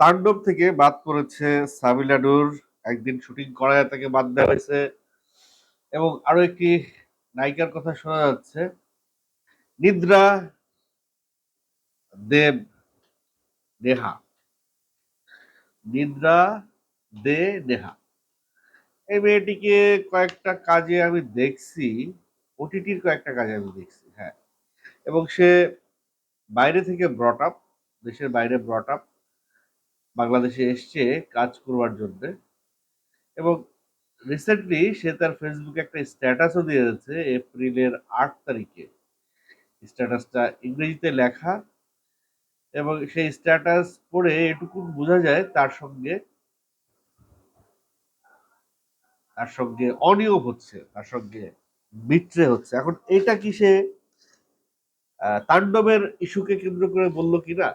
তাণ্ডব থেকে বাদ পড়েছে সাবিলানুর একদিন শুটিং করায় তাকে বাদ দেওয়া হয়েছে। এবং আরও একটি নায়িকার কথা শোনা যাচ্ছে। নিদ্রা দেব নেহা। নিদ্রা দে নেহা। এই মেয়েটিকে কয়েকটা কাজে আমি দেখছি। ওটিটির কয়েকটা কাজে আমি দেখছি হ্যাঁ। এবং সে বাইরে থেকে ব্রট আপ দেশের বাইরে ব্রট আপ বাংলাদেশে এসছে কাজ করবার জন্য। এবং রিসেন্টলি সে তার ফেসবুকে একটা স্ট্যাটাসও দিয়েছে এপ্রিলের আট তারিখে। স্ট্যাটাসটা ইংরেজিতে লেখা এবং সেই স্ট্যাটাস পড়ে এটুকু বোঝা যায় তার সঙ্গে তার সঙ্গে অনিয়ম হচ্ছে, তার সঙ্গে বিট্রে হচ্ছে। এখন এটা কি সে তাণ্ডবের ইস্যুকে কেন্দ্র করে বলল কিনা?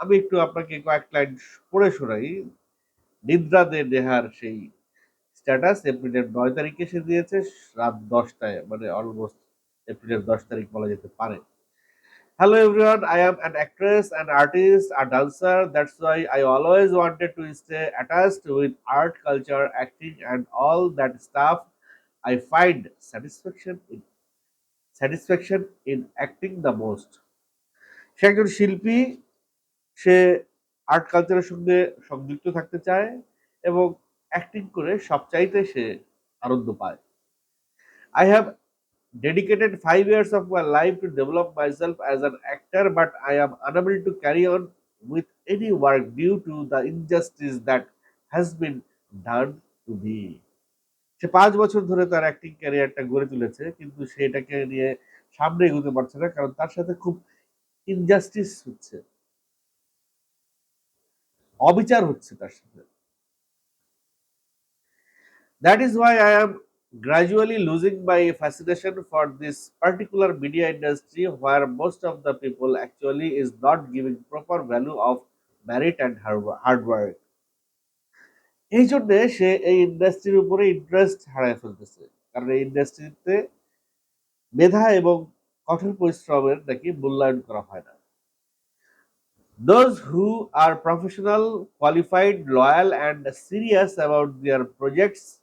আমি একটু আপনাকে কয়েক লাইন পড়ে শোনাই নিদ্রা দে নেহার সেই স্ট্যাটাস এপ্রিলের নয় তারিখে সে দিয়েছে রাত দশটায় মানে অলমোস্ট এপ্রিলের দশ তারিখ বলা যেতে পারে Hello everyone, I am an actress, an artist, a dancer. That's why I always wanted to stay attached with art, culture, acting, and all that stuff. I find satisfaction in satisfaction in acting the most. সে একজন শিল্পী সে art কালচারের সঙ্গে সংযুক্ত থাকতে চায় এবং acting করে সব চাইতে সে আনন্দ পায়। I have dedicated five years of my life to develop myself as an actor but I am unable to carry on with any work due to the injustice that has been done to be সে পাঁচ বছর ধরে তার acting ক্যারিয়ারটা গড়ে তুলেছে, কিন্তু সে এটাকে নিয়ে সামনে এগোতে পারছে না, কারণ তার সাথে খুব ইনজাস্টিস হচ্ছে। অবিচার হচ্ছে তার সাথে। That is why I am gradually losing my fascination for this particular media industry where most of the people actually is not giving proper value of merit and hard work এই জন্যে সে এই ইন্ডাস্ট্রির উপরে ইন্টারেস্ট হারাই ফেলতেছে। কারণ এই ইন্ডাস্ট্রিতে মেধা এবং কঠোর পরিশ্রমের নাকি মূল্যায়ন করা হয় না। Those who are professional, qualified, loyal, and serious about their projects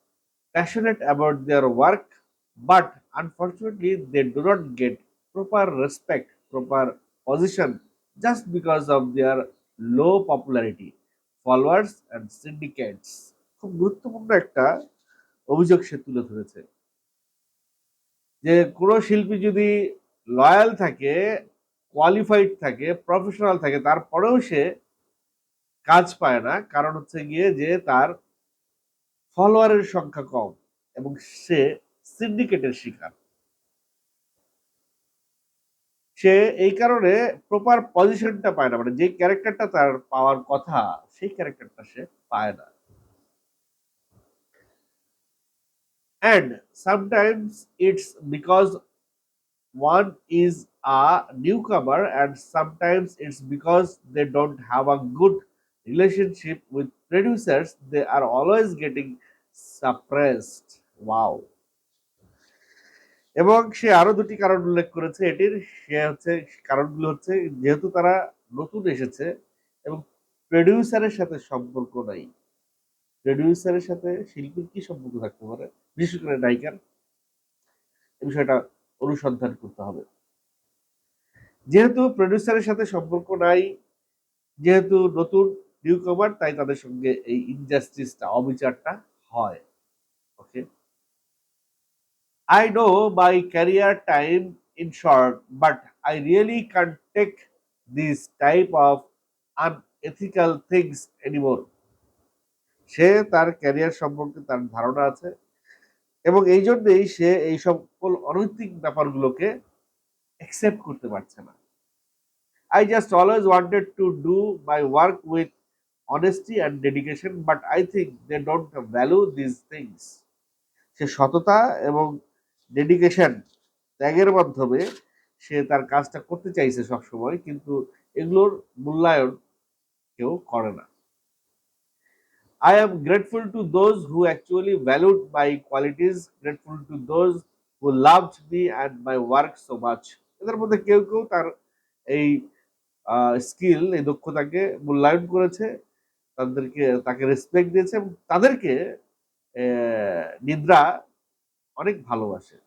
passionate about their work, but unfortunately, they do not get proper respect, proper position just because of their low popularity, followers, and syndicates. খুব গুরুত্বপূর্ণ একটা অভিযোগ সে তুলে ধরেছে যে কোনো শিল্পী যদি লয়াল থাকে কোয়ালিফাইড থাকে প্রফেশনাল থাকে, তারপরেও সে কাজ পায় না। কারণ হচ্ছে গিয়ে যে তার ফলোয়ারের সংখ্যা কম এবং সে সিন্ডিকেটের শিকার। সে এই কারণে প্রপার পজিশনটা পায় না। মানে যে ক্যারেক্টারটা তার পাওয়ার কথা, সেই ক্যারেক্টারটা সে পায় না। And sometimes it's because one is a newcomer and sometimes it's because they don't have a good relationship with producers they are always getting suppressed wow এবং সে আরও দুটি কারণ উল্লেখ করেছে এটির সে হচ্ছে কারণগুলো হচ্ছে যেহেতু তারা নতুন এসেছে এবং প্রডিউসারের সাথে সম্পর্ক নাই প্রডিউসারের সাথে শিল্পীর কি সম্পর্ক থাকতে পারে বিশেষ করে নায়িকার এই বিষয়টা অনুসন্ধান করতে হবে। যেহেতু প্রডিউসারের সাথে সম্পর্ক নাই যেহেতু নতুন নিউ কমার তাই তাদের সঙ্গে এই ইনজাস্টিসটা অবিচারটা হয়। ওকে I know my career time in short, but I really can't take this type of unethical things anymore. সে তার ক্যারিয়ার সম্পর্কে তার ধারণা আছে এবং এই জন্যেই সে এই সকল অনৈতিক ব্যাপারগুলোকে অ্যাকসেপ্ট করতে পারছে না। I just always wanted to do my work with honesty and dedication but I think they don't value this things সে সততা এবং ডেডিকেশন ত্যাগের মাধ্যমে সে তার কাজটা করতে চাইছে সবসময়, কিন্তু এগুলোর মূল্যায়ন কেউ করে না। I am grateful to those who actually valued my qualities grateful to those who loved me and my work so much এদের মধ্যে কেউ কেউ তার এই স্কিল এই দক্ষতাকে মূল্যায়ন করেছে, তাদেরকে, তাকে রেসপেক্ট দিয়েছে এবং তাদেরকে নিদ্রা অনেক ভালোবাসে।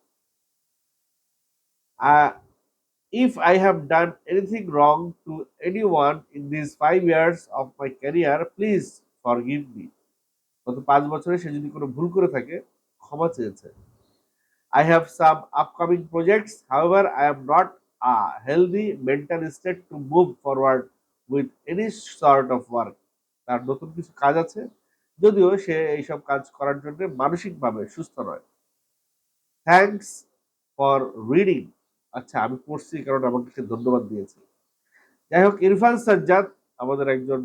If I have done anything wrong to anyone in this five years of my career please forgive me গত পাঁচ বছরে সে যদি কোনো ভুল করে থাকে ক্ষমা চেয়েছে। I have some upcoming projects However, I am not a healthy mental state to move forward with any sort of work তার নতুন কিছু কাজ আছে যদিও সে এইসব কাজ করার জন্য মানসিকভাবে সুস্থ নয়। থ্যাংকস ফর রিডিং আচ্ছা আমি পড়ছি কারণ আমাকে ধন্যবাদ দিয়েছে। যাই হোক ইরফান সাজ্জাদ আমাদের একজন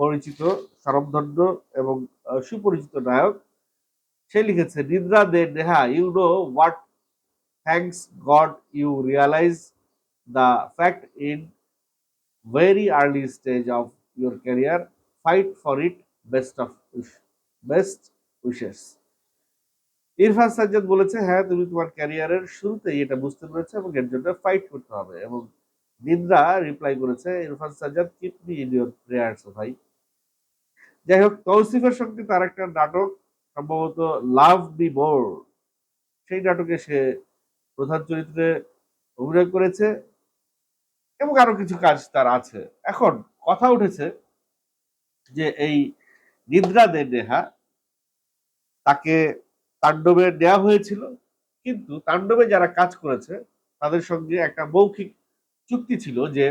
পরিচিত স্বরমধন্য এবং সুপরিচিত নায়ক। সে লিখেছে, Nidra Dey Neha you know what thanks God you realize the fact in very early stage of your career fight for it best of best wishes Irfan Sajjad বলেছে হ্যাঁ তুমি তোমার ক্যারিয়ারের শুরুতেই এটা বুঝতে পেরেছ এবং এর জন্য ফাইট করতে হবে এবং নিদ্রা রিপ্লাই করেছে, Irfan Sajjad keep me in your prayers ভাই। যাই হোক তৌসিফের সঙ্গে তার একটা নাটক, সম্ভবত লাভ বি মোর সেই নাটকে সে প্রধান চরিত্রে অভিনয় করেছে এবং আরও কিছু কাজ তার আছে। এখন কথা উঠেছে যে এই নিদ্রা দে নেহা, তাকে তাণ্ডবে নেওয়া হয়েছিল, কিন্তু তাণ্ডবে যারা কাজ করেছে, তাদের সঙ্গে একটা মৌখিক চুক্তি ছিল যে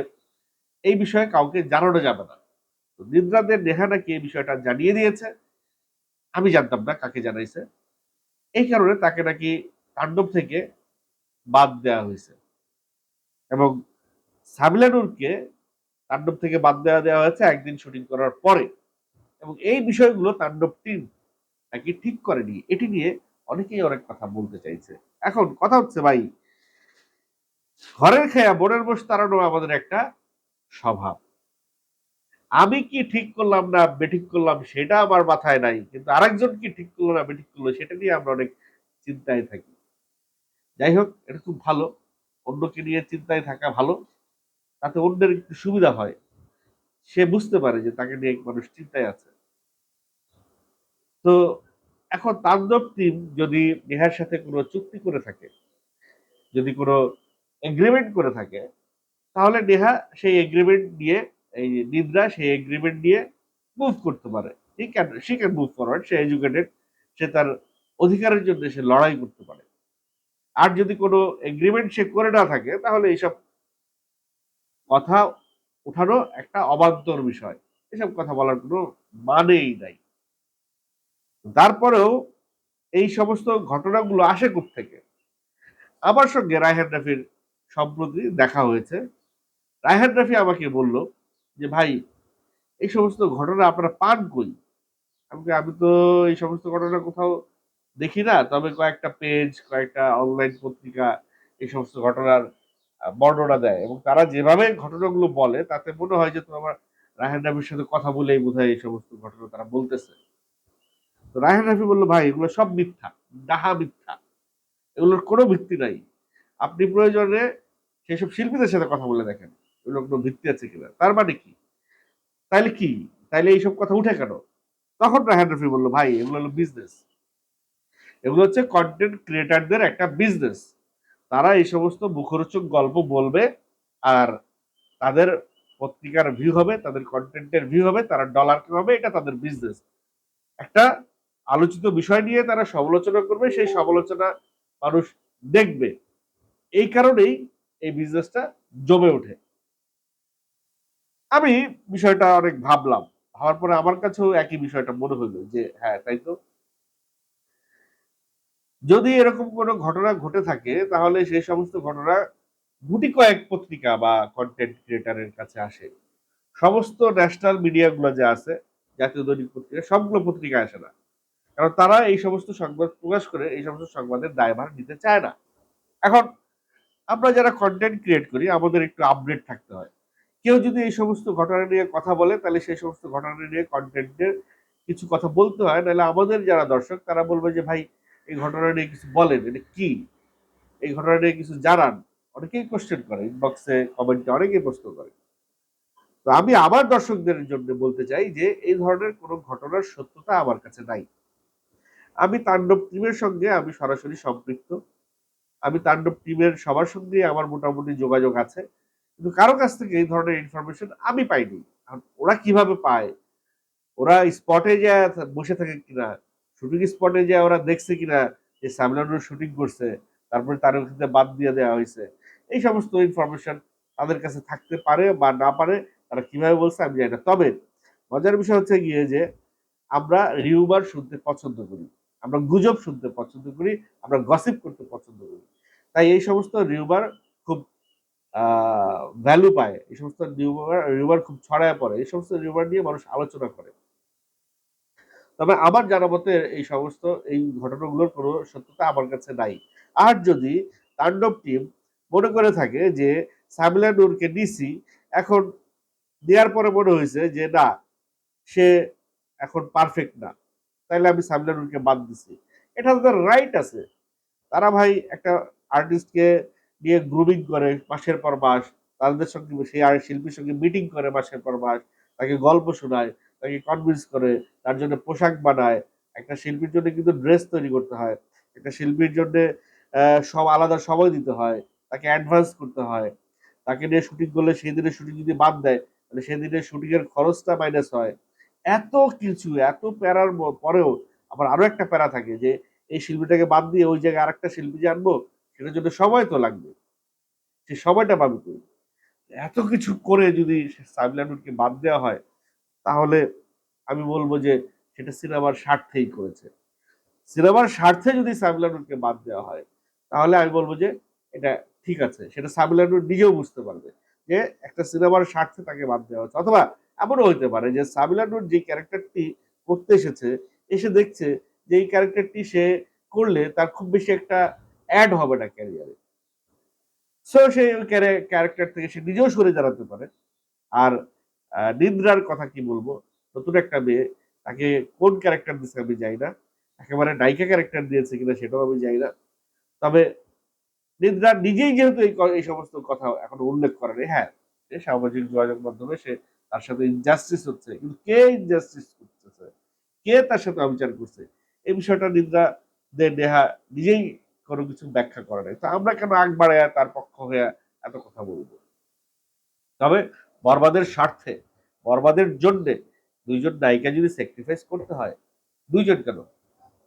এই বিষয়ে কাউকে জানানো যাবে না। তো নিদ্রা দে নেহা নাকি এই বিষয়টা জানিয়ে দিয়েছে। আমি জানতাম না কাকে জানাইছে। এই কারণে তাকে নাকি তাণ্ডব থেকে বাদ দেওয়া হয়েছে। এবং সাবিলানুরকে তাণ্ডব থেকে বাদ দেওয়া দেওয়া হয়েছে একদিন শুটিং করার পরে। এবং এই বিষয়গুলো তাণ্ডব টিম নাকি ঠিক করেনি। এটি নিয়ে অনেকেই অনেক কথা বলতে চাইছে। এখন কথা হচ্ছে ভাই ঘরের খেয়া, বোনের বসে তাড়ানো আমাদের একটা স্বভাব। আমি কি ঠিক করলাম না বেঠিক করলাম সেটা আমার মাথায় নাই, কিন্তু আরেকজন কি ঠিক করল না বেঠিক করল সেটা নিয়ে আমরা অনেক চিন্তায় থাকি। যাই হোক, এটা খুব ভালো। অন্যকে নিয়ে চিন্তায় থাকা ভালো। তাতে অন্যের একটু সুবিধা হয়। সে বুঝতে পারে যে তাকে নিয়ে এক মানুষ চিন্তায় আছে। তো এখন তাণ্ডব টিম যদি নেহার সাথে কোনো চুক্তি করে থাকে, যদি কোনো এগ্রিমেন্ট করে থাকে, তাহলে নেহা সেই এগ্রিমেন্ট নিয়ে, এই নিদ্রা সেই এগ্রিমেন্ট নিয়ে মুভ করতে পারে। He can see can move forward say educated সে তার অধিকারের জন্য সে লড়াই করতে পারে। আর যদি কোনো এগ্রিমেন্ট সে করে না থাকে, তাহলে এইসব কথা উঠানো একটা অবান্তর বিষয়। এসব কথা বলার কোনো মানেই নাই। তারপরেও এই সমস্ত ঘটনাগুলো আসে থেকে আমার সঙ্গে রায়হান রাফির সম্প্রতি দেখা হয়েছে। রায়হান রাফি আমাকে বলল যে ভাই এই সমস্ত ঘটনা আপনারা পান কই? আমি বলি, আমি তো এই সমস্ত ঘটনা কোথাও দেখি না। তবে কয়েকটা পেজ কয়েকটা অনলাইন পত্রিকা এই সমস্ত ঘটনার বর্ণনা দেয়। এবং তারা যেভাবে ঘটনাগুলো বলে তাতে মনে হয় যে তোমার রায়হান রাফির সাথে কথা বলেই বোধহয় এই সমস্ত ঘটনা তারা বলতেছে। তো রায়হান রাফি বলল ভাই এগুলো সব মিথ্যা ডাহা মিথ্যা। এগুলোর কোনো ভিত্তি নাই। আপনি প্রয়োজনে সেসব শিল্পীদের সাথে কথা বলে দেখেন। এগুলো কোনো ভিত্তি আছে কিনা? তার মানে কি? তাইলে কি? তাইলে এইসব কথা উঠে কেন? তখন রায়হান রফি বলল, ভাই, এগুলো হলো বিজনেস এগুলো হচ্ছে কন্টেন্ট ক্রিয়েটারদের একটা বিজনেস তারা এই সমস্ত মুখরোচক গল্প বলবে আর তাদের পত্রিকার ভিউ হবে, তাদের কন্টেন্টের ভিউ হবে, তারা ডলার হবে এটা তাদের বিজনেস একটা আলোচিত বিষয় নিয়ে তারা সমালোচনা করবে, সেই সমালোচনা মানুষ দেখবে। এই কারণেই এই বিজনেসটা জমে ওঠে। আমি বিষয়টা অনেক ভাবলাম। ভাবার পরে আমার কাছেও একই বিষয়টা মনে হইল যে হ্যাঁ তাই তো। যদি এরকম কোনো ঘটনা ঘটে থাকে, তাহলে সেই সমস্ত ঘটনা গুটি কয়েক পত্রিকা বা কন্টেন্ট ক্রিয়েটারের কাছে আসে। সমস্ত ন্যাশনাল মিডিয়াগুলো যে আছে, জাতীয় দৈনিক পত্রিকা, সবগুলো পত্রিকা আসে না। কারণ তারা এই সমস্ত সংবাদ প্রকাশ করে, এই সমস্ত সংবাদের দায়ভার নিতে চায় না। এখন আমরা যারা কন্টেন্ট ক্রিয়েট করি, আমাদের একটু আপডেট থাকতে হয়। কেউ যদি এই সমস্ত ঘটনা নিয়ে কথা বলে, তাহলে সেই সমস্ত ঘটনা নিয়ে কন্টেন্টের কিছু কথা বলতে হয়। নাহলে আমাদের যারা দর্শক, তারা বলবে যে, ভাই, এই ঘটনা নিয়ে কিছু বলেন, এটা কি? এই ঘটনা নিয়ে কিছু জানান। অনেকেই কোশ্চেন করে ইনবক্সে কমেন্টে অনেকেই প্রশ্ন করে। তো আমি আমার দর্শকদের জন্য বলতে চাই যে, এই ধরনের কোনো ঘটনার সত্যতা আমার কাছে নাই। আমি তাণ্ডব টিমের সঙ্গে আমি সরাসরি সম্পৃক্ত। আমি তাণ্ডব টিমের সবার সঙ্গে আমার মোটামুটি যোগাযোগ আছে। কিন্তু কারও কাছ থেকে এই ধরনের ইনফরমেশন আমি পাইনি। ওরা কীভাবে পায়? ওরা স্পটে যে বসে থাকে কিনা? শুটিং স্পটে যে ওরা দেখছে কিনা যে সামলানোর শুটিং করছে, তারপরে তার ওখানে বাদ দিয়ে দেওয়া হয়েছে। এই সমস্ত ইনফরমেশন তাদের কাছে থাকতে পারে বা না পারে, তারা কীভাবে বলছে আমি জানি না। তবে মজার বিষয় হচ্ছে গিয়ে যে আমরা রিউবার শুনতে পছন্দ করি। আমরা গুজব শুনতে পছন্দ করি, আমরা গসিপ করতে পছন্দ করি। তাই এই সমস্ত রিউবার খুব ভ্যালু পায়। এই সমস্ত রিউবার রিউবার খুব ছড়ায় পড়ে। এই সমস্ত রিউবার নিয়ে মানুষ আলোচনা করে। তবে আমার জানা মতে এই সমস্ত, এই ঘটনাগুলোর কোনো সত্যতা আমার কাছে নাই। আর যদি তাণ্ডব টিম মনে করে থাকে যে সামিলা নূরকে নিছি, এখন দেওয়ার পরে মনে হয়েছে যে না, সে এখন পারফেক্ট না। তাইলে আমি সামিলা নূরকে বাদ দিছি। এটা তাদের রাইট আছে। তারা ভাই একটা আর্টিস্টকে নিয়ে গ্রুমিং করে মাসের পর মাস, তাদের সঙ্গে সেই আর শিল্পীর সঙ্গে মিটিং করে মাসের পর মাস, তাকে গল্প শোনায়, তাকে কনভিন্স করে, তার জন্য পোশাক বানায়। একটা শিল্পীর জন্য কিন্তু ড্রেস তৈরি করতে হয়। একটা শিল্পীর জন্য সব আলাদা সময় দিতে হয়। তাকে অ্যাডভান্স করতে হয়। তাকে নিয়ে শুটিং করলে সেই দিনের শুটিং যদি বাদ দেয়, তাহলে সেদিনের শুটিং এর খরচটা মাইনাস হয়। এত কিছু, এত প্যারার পরেও আবার আরও একটা প্যারা থাকে যে এই শিল্পীটাকে বাদ দিয়ে ওই জায়গায় আরেকটা শিল্পী যে আনব, সেটার জন্য সময় তো লাগবে। সে সময়টা পাবে কই এত কিছু করে যদি সাবিলানুরকে বাদ দেওয়া হয়, তাহলে আমি বলব যে সেটা সিনেমার স্বার্থেই করেছে। সিনেমার স্বার্থে যদি সাবিলানুরকে বাদ দেওয়া হয়, তাহলে আমি বলব যে এটা ঠিক আছে। সেটা সাবিলানুর নিজেও বুঝতে পারবে যে একটা সিনেমার স্বার্থে তাকে বাদ দেওয়া হচ্ছে। অথবা এমনও হইতে পারে যে সাবিলানুর যে ক্যারেক্টারটি করতে এসেছে, এসে দেখছে যে এই ক্যারেক্টারটি সে করলে তার খুব বেশি একটা অ্যাড হবে না ক্যারিয়ারে। সো সেই ক্যারেক্টার থেকে সে নিজেও সরে দাঁড়াতে পারে। আর নিদ্রার কথা কি বলব? নতুন একটা মেয়ে, তাকে কোন ক্যারেক্টার দিচ্ছে আমি যাই না। একেবারে নায়িকা ক্যারেক্টার দিয়েছে কিনা সেটাও আমি যাই না। তবে নিদ্রা নিজেই যেহেতু এই সমস্ত কথা এখন উল্লেখ করেনি হ্যাঁ সে সামাজিক যোগাযোগ মাধ্যমে সে তার সাথে ইনজাস্টিস হচ্ছে, কিন্তু কে ইনজাস্টিস করতেছে? কে তার সাথে অবিচার করছে? এই বিষয়টা নিদ্রা দে নেহা নিজেই কোনো কিছু ব্যাখ্যা করে নাই। তো আমরা কেন আগ বাড়ায় তার পক্ষ হয়ে এত কথা বলব? তবে বরবাদের স্বার্থে, বরবাদের জন্যে দুইজন নায়িকা যদি স্যাক্রিফাইস করতে হয়, দুইজন কেন?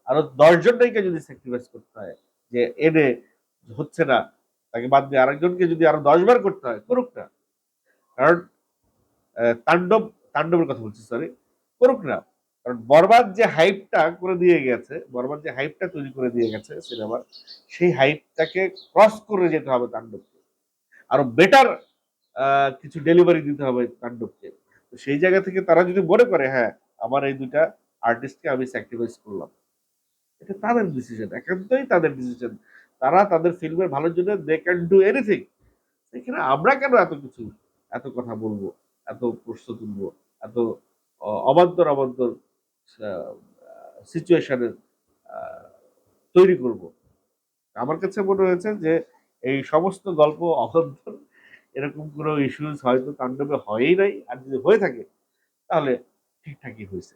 আরও দশজন নায়িকা যদি স্যাক্রিফাইস করতে হয়, যে এনে হচ্ছে না, তাকে বাদ দিয়ে আরেকজনকে যদি আরও দশ বার করতে হয়, করুক না। কারণ তাণ্ডব, তাণ্ডবের কথা বলছি সরি করুক না। কারণ বরবাদ যে হাইপটা করে দিয়ে গেছে, বরবাদ যে হাইপটা তৈরি করে দিয়ে গেছে সিনেমার, সেই হাইপটাকে ক্রস করে যেতে হবে তাণ্ডবকে। আরও বেটার কিছু ডেলিভারি দিতে হবে তাণ্ডবকে। তো সেই জায়গা থেকে তারা যদি মনে করে হ্যাঁ আমার এই দুইটা আর্টিস্টকে আমি স্যাক্রিফাইস করলাম, এটা তাদের ডিসিশন একান্তই তাদের ডিসিশন তারা তাদের ফিল্মের ভালোর জন্য দে ক্যান ডু এনিথিং সেখানে আমরা কেন এত কিছু, এত কথা বলব? এত প্রশ্ন তুলবো এত অবান্তর অবান্তর সিচুয়েশনের তৈরি করব। আমার কাছে মনে হয়েছে যে এই সমস্ত গল্প অবান্তর, এরকম কোনো ইস্যুস হয়তো তাণ্ডবে হয়ই নাই, আর যদি হয়ে থাকে, তাহলে ঠিকঠাকই হয়েছে।